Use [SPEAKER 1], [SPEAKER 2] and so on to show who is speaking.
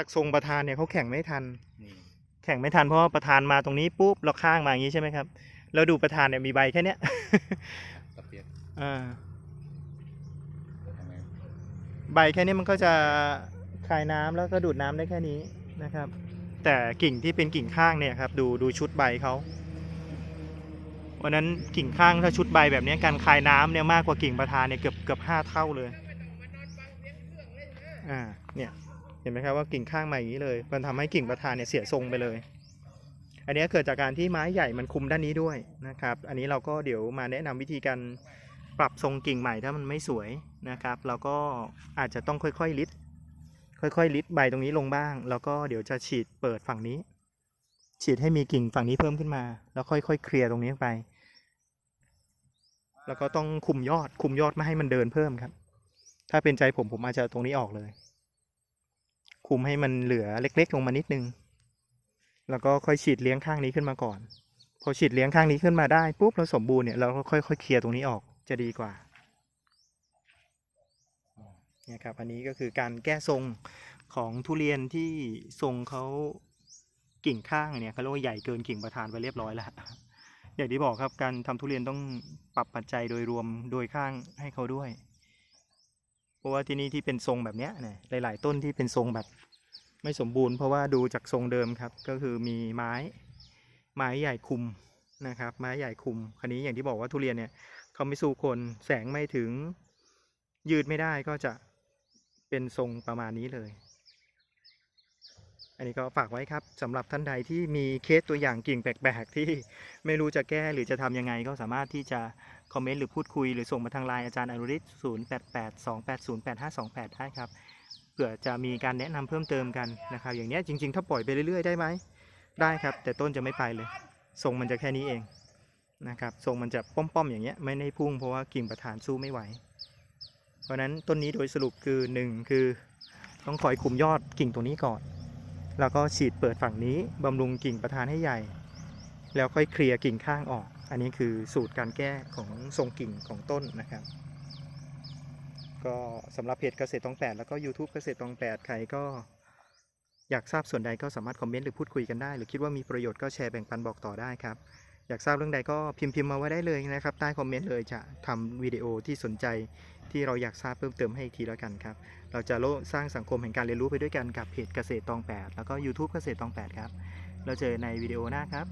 [SPEAKER 1] จากทรงประธานเนี่ยเขาแข่งไม่ทัน
[SPEAKER 2] นี่
[SPEAKER 1] แข่งไม่ทันเพราะว่าประธานมาตรงนี้ปุ๊บเราข้างมาอย่างนี้ใช่ไหมครับแล้วดูประธานเนี่ยมีใบแค่เนี้ย
[SPEAKER 2] ตะเปียก
[SPEAKER 1] อ่า
[SPEAKER 2] ทำไม
[SPEAKER 1] ใบแค่นี้มันก็จะคายน้ำแล้วก็ดูดน้ำได้แค่นี้นะครับ แต่กิ่งที่เป็นกิ่งข้างเนี่ยครับดูดูชุดใบเขาวันนั้นกิ่งข้างถ้าชุดใบแบบนี้การคายน้ำเนี่ยมากกว่ากิ่งประธานเนี่ยเกือบเกือบห้าเท่าเลยอ่าเนี่ย เห็นไหมครับว่ากิ่งข้างมาอย่างนี้เลย มันทำให้กิ่งประธานเนี่ยเสียทรงไปเลย อันนี้เกิดจากการที่ไม้ใหญ่มันคุมด้านนี้ด้วยนะครับ อันนี้เราก็เดี๋ยวมาแนะนำวิธีการปรับทรงกิ่งใหม่ถ้ามันไม่สวยนะครับ เราก็อาจจะต้องค่อยๆลิดค่อยๆลิดใบตรงนี้ลงบ้าง แล้วก็เดี๋ยวจะฉีดเปิดฝั่งนี้ ฉีดให้มีกิ่งฝั่งนี้เพิ่มขึ้นมา แล้วค่อยๆเคลียร์ตรงนี้ไป แล้วก็ต้องคุมยอดคุมยอดไม่ให้มันเดินเพิ่มครับ ถ้าเป็นใจผมผมอาจจะตรงนี้ออกเลย คุมให้มันเหลือเล็ก ๆ ลงมานิดนึง แล้วก็ค่อยฉีดเลี้ยงข้างนี้ขึ้นมาก่อน พอฉีดเลี้ยงข้างนี้ขึ้นมาได้ปุ๊บเราสมบูรณ์เนี่ยเราก็ค่อยๆเคลียร์ตรงนี้ออกจะดีกว่าเนี่ยครับอันนี้ก็คือการแก้ทรงของทุเรียนที่ทรงเขากิ่งข้างเนี่ยเขาเรียกว่าใหญ่เกินกิ่งประธานไปเรียบร้อยแล้วอย่างที่บอกครับการทำทุเรียนต้องปรับปัจจัยโดยรวมโดยข้างให้เขาด้วย เพราะว่าที่นี่ที่เป็นทรงแบบเนี้ยเนี่ยหลาย ๆ ต้นที่เป็นทรงแบบ ไม่สมบูรณ์ เพราะว่าดูจากทรงเดิมครับ ก็คือมีไม้ไม้ใหญ่คุมนะครับ ไม้ใหญ่คุมคันนี้อย่างที่บอกว่าทุเรียนเนี่ยเขาไม่สู้คนแสงไม่ถึงยืดไม่ได้ก็จะเป็นทรงประมาณนี้เลย อันนี้ก็ฝากไว้ครับสำหรับท่านใดที่มีเคสตัวอย่างกิ่งแปลกๆที่ไม่รู้จะแก้หรือจะทำยังไงก็สามารถที่จะคอมเมนต์หรือพูดคุยหรือส่งมาทางไลน์อาจารย์อนุริศ0 8 8 2 8 0 8 5 2 8 ได้ครับเผื่อจะมีการแนะนำเพิ่มเติมกันนะครับ อย่างนี้จริงๆ ถ้าปล่อยไปเรื่อยๆ ได้ไหมได้ครับ แต่ต้นจะไม่ไปเลยทรงมันจะแค่นี้เองนะครับทรงมันจะป้อมๆอย่างเงี้ยไม่ได้พุ่งเพราะว่ากิ่งประธานสู้ไม่ไหว เพราะฉะนั้นต้นนี้โดยสรุปคือ 1 คือ ต้องคอยคุมยอดกิ่งตัวนี้ก่อน แล้วก็ฉีดเปิดฝั่งนี้บำรุงกิ่งประธานให้ใหญ่ แล้วค่อยเคลียร์กิ่งข้างออก อันนี้คือสูตรการแก้ของทรงกิ่งของต้นนะครับ ก็สำหรับเพจเกษตรตองแปดแล้วก็ YouTube เกษตรตองแปดใครก็อยากทราบส่วนใดก็สามารถคอมเมนต์หรือพูดคุยกันได้ หรือคิดว่ามีประโยชน์ก็แชร์แบ่งปันบอกต่อได้ครับ อยากทราบเรื่องใดก็พิมพ์พิมพ์มาไว้ได้เลยนะครับ ใต้คอมเมนต์เลยจะทำวิดีโอที่สนใจที่เราอยากทราบเพิ่มเติมให้อีกทีแล้วกันครับ เราจะโลสร้างสังคมแห่งการเรียนรู้ไปด้วยกันกับเพจเกษตรตองแปดแล้วก็ YouTube เกษตรตองแปดครับ เราเจอในวิดีโอหน้าครับ